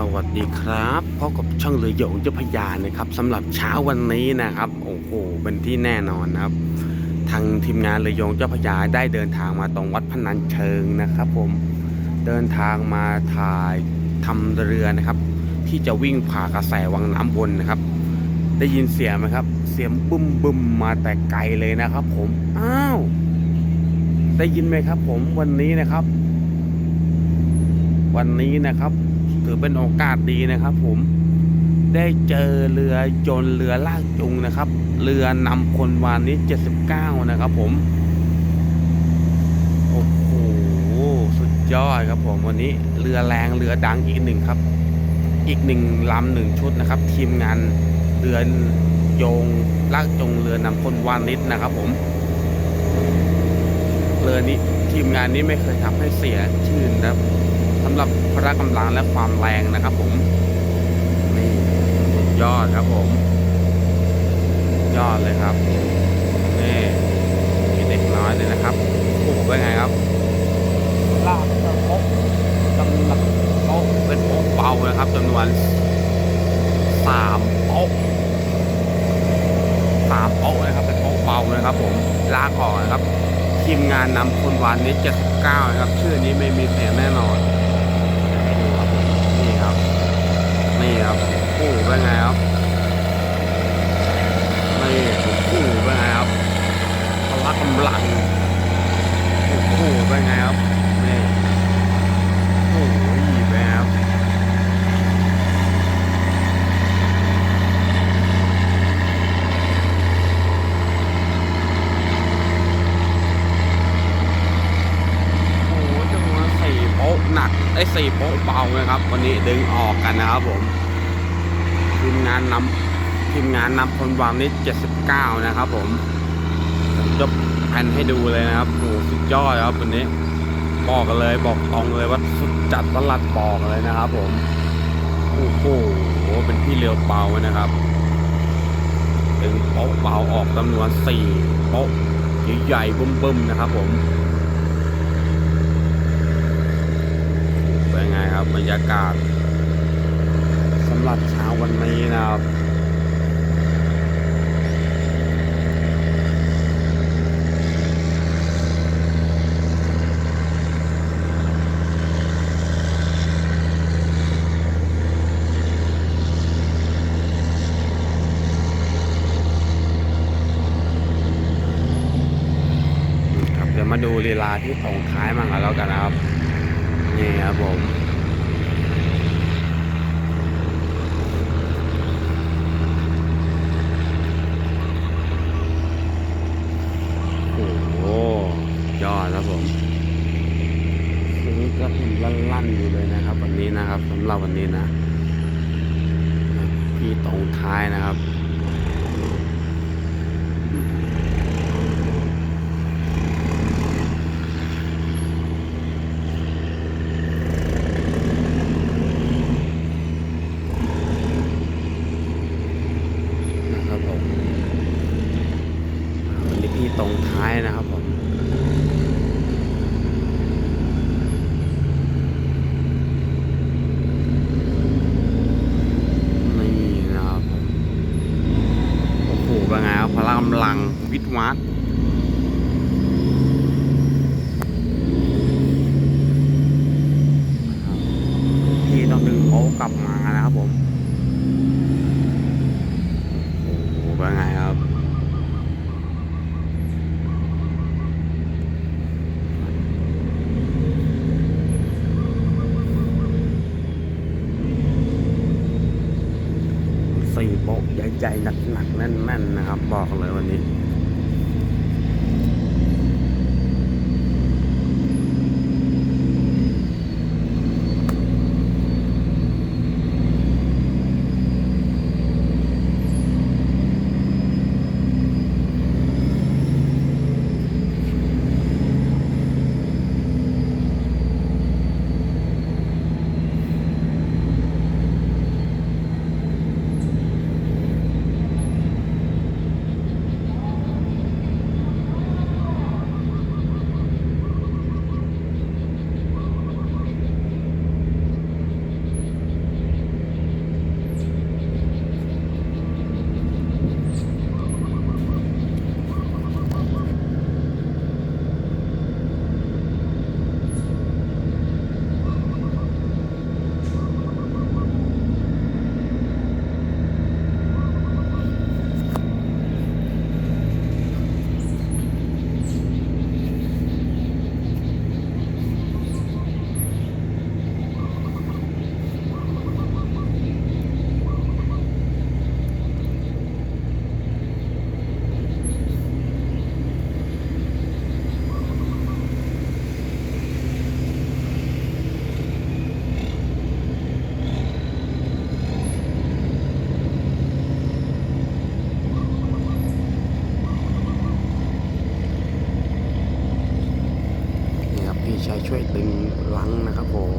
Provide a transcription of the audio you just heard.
สวัสดีครับพบกับช่องเรือหยงเจ้าพยานะครับสำหรับเช้าวันนี้นะครับโอ้โหเป็นที่แน่นอนนะครับ ทางทีมงานเรือหยงเจ้าพยาได้เดินทางมาตรงวัดพนัญเชิงนะครับ ผมเดินทางมาถ่ายทำเรือนะครับ ที่จะวิ่งผ่ากระแสวังน้ำวนนะครับ ได้ยินเสียงไหมครับ เสียงบึ้มบึมมาแต่ไกลเลยนะครับ ผมอ้าวได้ยินไหมครับ ผมวันนี้นะครับ วันนี้นะครับ ถือเป็นโอกาสดีนะครับ ผมได้เจอเรือยนต์เรือลากจูงนะครับ เรือนำคนวานนี้ 79 นะครับ ผมโอ้โหสุดยอดครับผมวันนี้เรือแรงเรือดังอีกหนึ่งครับ อีกหนึ่งลำหนึ่งชุดนะครับ ทีมงานเรือโยงลากจูงเรือนำคนวานนิดนะครับ ผมเรือนี้ทีมงานนี้ไม่เคยทำให้เสียชื่อนะครับ สำหรับพละกำลังและความแรงนะครับ ผมนี่สุดยอดครับผม ยอดเลยครับนี่มีเด็กน้อยเลยนะครับโอ้โหเป็นไงครับลากกระโปะกำลังโป๊ะเป็นโป๊ะเบานะครับจำนวนสามโป๊ะสามโป๊ะนะครับเป็นโป๊ะเบานะครับ ผมลากออกนะครับทีมงานนำคนวานนี้ 79 นะครับ ชื่อนี้ไม่มีเสียงแน่นอนครับ นี่ครับ โอ้เป็นไงครับนี่โอ้เป็นไงครับพละกำลังโอ้โหเป็นไงครับนี่โอ้โหเป็นไงครับโอ้โหจำนวนสี่โป๊ะหนักไอ้สี่โป๊ะเบานะครับ วันนี้ดึงออกกันนะครับผม ทีมงานนำทีมงานนำคนวางนี้79 นะครับผมผมจะแผ่นให้ดูเลยนะครับโหสุดยอดครับวันนี้ บอกกันเลยบอกตรงเลยว่าสุดจัดประหลัดบอกเลยนะครับ ผมโอ้โหเป็นพี่เรือเบานะครับดึงโป๊ะเบาออกจำนวนสี่โป๊ะใหญ่ๆบึ้มๆนะครับ ผมเป็นไงครับบรรยากาศ หรับเช้าวันนี้นะครับครับเดี๋ยวมาดูลีลาที่ตรงท้ายมั่งกันแล้วกันนะครับ นี่ครับผม โอ้โห ยอดครับผมซื้อก็ถึง ลั่นๆอยู่เลยนะครับ วันนี้นะครับสำหรับวันนี้นะพี่ตรงท้ายนะครับนะครับผมวันนี้พี่ตรงท้ายนะครับผม นี่นะครับผมโอ้โหเป็นามหลังกำลังวิทย์วัดนะครับพี่ต้องดึงเขากลับมานะครับผม โอ้โหเป็นไงครับ สี่โป๊ะ ใจหนักๆแน่นๆนะครับ บอกเลยวันนี้ ช่วยตึงหลังนะครับผม